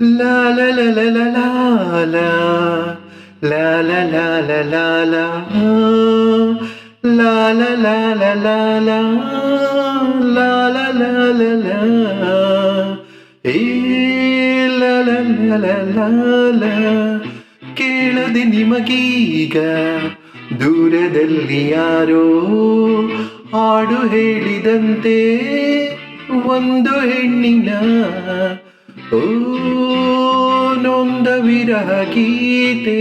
La la la la la la la La la la la la la La la la la la la La la la la la la la la la la la ಕೇಳದೆ ನಿಮಗೀಗ ದೂರದಲ್ಲಿ ಯಾರೋ ಹಾಡು ಹೇಳಿದಂತೆ ಒಂದು ಹೆಣ್ಣಿನ ನೊಂದ ವಿರಹ ಗೀತೆ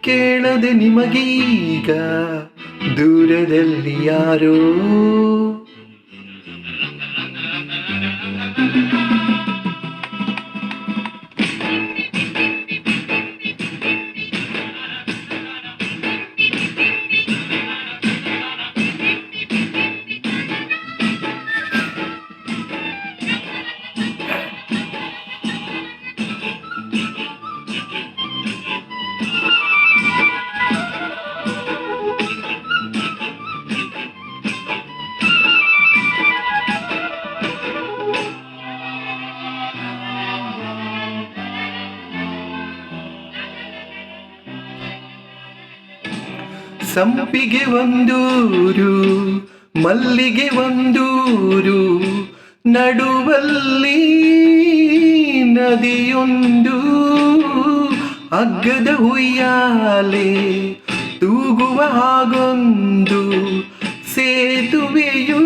ಕೇಳದೆ ನಿಮಗೀಗ ದೂರದಲ್ಲಿ ಯಾರೋ ಸಂಪಿಗೆ ಒಂದೂರು ಮಲ್ಲಿಗೆ ಒಂದೂರು ನಡುವಲ್ಲಿ ನದಿಯೊಂದು ಅಗ್ಗದ ಹುಯ್ಯಾಲೆ ತೂಗುವ ಹಾಗೊಂದು ಸೇತುವೆಯು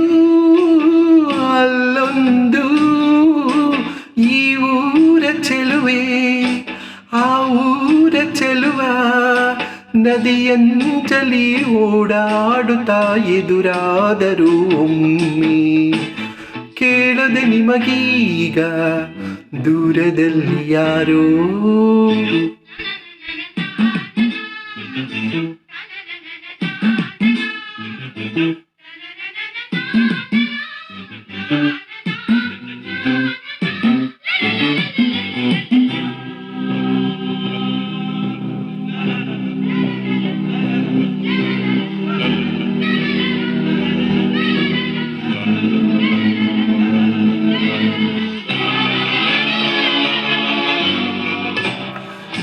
ನದಿಯಂಚಲಿ ಓಡಾಡುತ್ತಾ ಎದುರಾದರು ಒಮ್ಮೆ ಕೇಳದೆ ನಿಮಗೀಗ ದೂರದಲ್ಲಿ ಯಾರೋ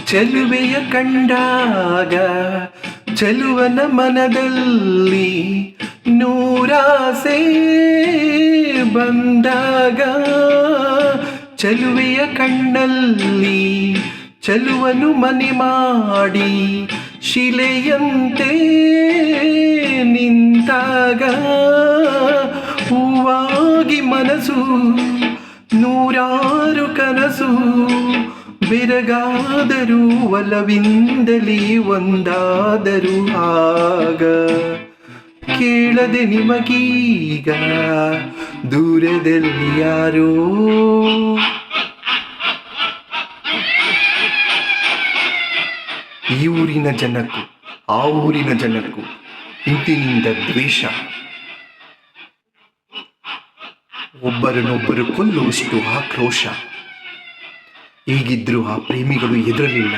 ಚೆಲುವೆಯ ಕಂಡಾಗ ಚೆಲುವನ ಮನದಲ್ಲಿ ನೂರಾಸೆ ಬಂದಾಗ ಚೆಲುವೆಯ ಕಣ್ಣಲ್ಲಿ ಚೆಲುವನು ಮನೆ ಮಾಡಿ ಶಿಲೆಯಂತೆ ನಿಂತಾಗ ಹೂವಾಗಿ ಮನಸು ನೂರಾರು ಕನಸು ಬೆರಗಾದರೂ ಒಲವಿಂದಲಿ ಒಂದಾದರೂ ಆಗ ಕೇಳದೆ ನಿಮಗೀಗ ದೂರದಲ್ಲಿ ಯಾರೋ? ಈ ಊರಿನ ಜನಕ್ಕೂ, ಆ ಊರಿನ ಜನಕ್ಕೂ ಇಂತಿನಿಂದ ದ್ವೇಷ. ಒಬ್ಬರನ್ನೊಬ್ಬರು ಕೊಲ್ಲುವಷ್ಟು ಆಕ್ರೋಶ. ಹೀಗಿದ್ರೂ ಆ ಪ್ರೇಮಿಗಳು ಎದುರಲಿಲ್ಲ.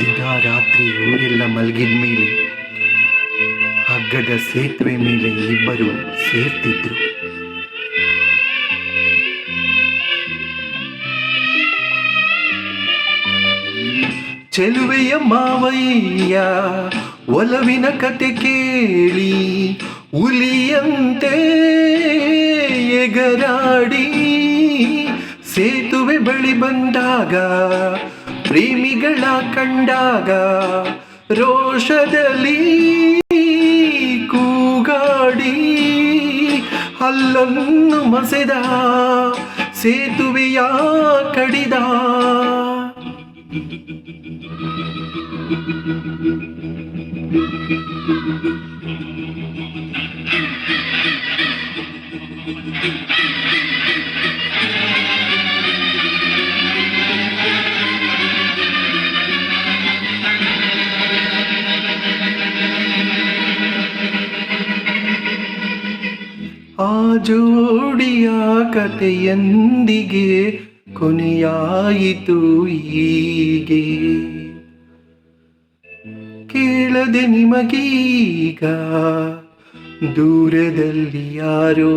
ದಿನ ರಾತ್ರಿ ಊರೆಲ್ಲ ಮಲಗಿದ ಮೇಲೆ ಹಗ್ಗದ ಸೇತುವೆ ಮೇಲೆ ಇಬ್ಬರು ಸೇರ್ತಿದ್ರು. ಚೆಲುವೆಯ ಮಾವಯ್ಯ, ಒಲವಿನ ಕತೆ ಕೇಳಿ, ಹುಲಿಯಂತೆ ಎಗರಾಡಿ ಸೇತುವೆ ಬಳಿ ಬಂದಾಗ ಪ್ರೇಮಿಗಳ ಕಂಡಾಗ ರೋಷದಲ್ಲಿ ಕೂಗಾಡಿ ಅಲ್ಲನ್ನು ಮಸೆದ ಸೇತುವೆಯ ಕಡಿದ. ಆ ಜೋಡಿಯ ಕಥೆಯೊಂದಿಗೆ ಕೊನೆಯಾಯಿತು ಹೀಗೆ. ಕೇಳದೆ ನಿಮಗೀಗ ದೂರದಲ್ಲಿ ಯಾರೋ